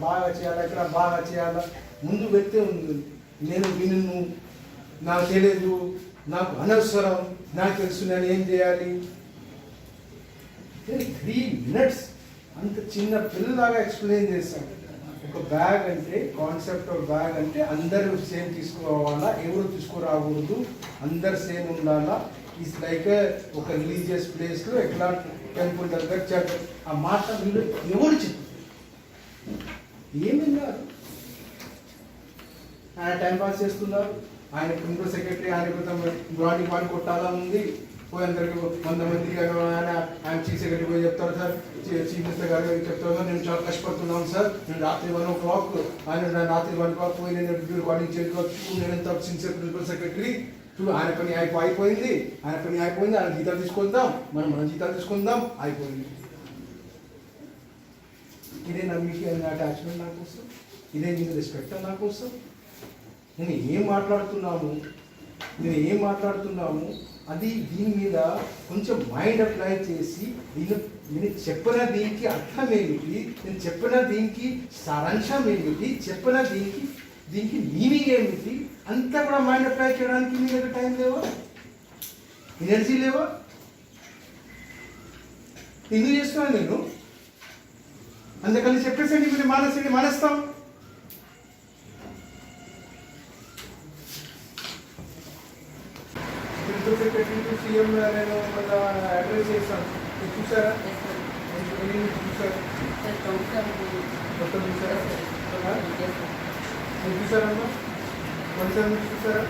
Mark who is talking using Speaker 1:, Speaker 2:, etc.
Speaker 1: బాగా చేయాలా? ఇక్కడ బాగా చేయాలా? ముందు వ్యక్తే ఉంది నేను విను నాకు తెలియదు నాకు అనవసరం. నాకు తెలుసు నేను ఏం చేయాలి? త్రీ మినిట్స్ అంత చిన్న పిల్లలాగా ఎక్స్ప్లెయిన్ చేశాను. ఒక బ్యాగ్ అంటే కాన్సెప్ట్ ఆఫ్ బ్యాగ్ అంటే అందరూ సేమ్ తీసుకోవాలా? ఎవరు తీసుకురాకూడదు? అందరు సేమ్ ఉండాలా? ఇట్స్ లైక్ ఒక రిలీజియస్ ప్లేస్లో ఎట్లా టెంపుల్ దగ్గర చర్చ్. ఆ మాట మీరు ఎవరు చెప్పు ఏమి విన్నారు ఆయన టైం పాస్ చేస్తున్నారు. ఆయన ఇంకో సెక్రటరీ ఆయన క్రితం బాడీ పాడి కొట్టాలా ఉంది. పోయి అందరికి వంద మంది ఆయన ఆయన చీఫ్ సెక్రటరీ పోయి చెప్తారు సార్ చీఫ్ మినిస్టర్ గారు చెప్తారు సార్ నేను చాలా కష్టపడుతున్నాను సార్. నేను రాత్రి వన్ ఓ క్లాక్ ఆయన రాత్రి వన్ క్లాక్ పోయి నేను రికార్డింగ్ చేసుకోవచ్చు నేను ఎంత సిన్సియర్ ప్రిన్సిపల్ సెక్రటరీ చూడు ఆయన పని అయిపోయింది. ఆయన పని అయిపోయింది. ఆయన జీతాలు తీసుకుందాం. మనం మన జీతాలు తీసుకుందాం. అయిపోయింది. ఇదే నమ్మిక అటాచ్మెంట్ నా కోసం ఇదే నీకు రెస్పెక్ట్ నా కోసం నేను ఏం మాట్లాడుతున్నాము? నేను ఏం మాట్లాడుతున్నాము? అది దీని మీద కొంచెం మైండ్ అప్లై చేసి నేను నేను చెప్పిన దీనికి అర్థం ఏమిటి? నేను చెప్పిన దీనికి సారాంశం ఏమిటి? చెప్పిన దీనికి దీనికి మీనింగ్ ఏమిటి? అంతా కూడా మైండ్ అప్లై చేయడానికి మీ దగ్గర టైం లేవా? ఎనర్జీ లేవా? ఎందుకు చేస్తున్నాను నేను? అందుకని చెప్పేసండి మీరు మానేసండి మానేస్తాం. సీఎం నేను మన అడ్రస్ చేస్తాను చూసారా చూసారా చూసారా చూసారమ్మా చూసారా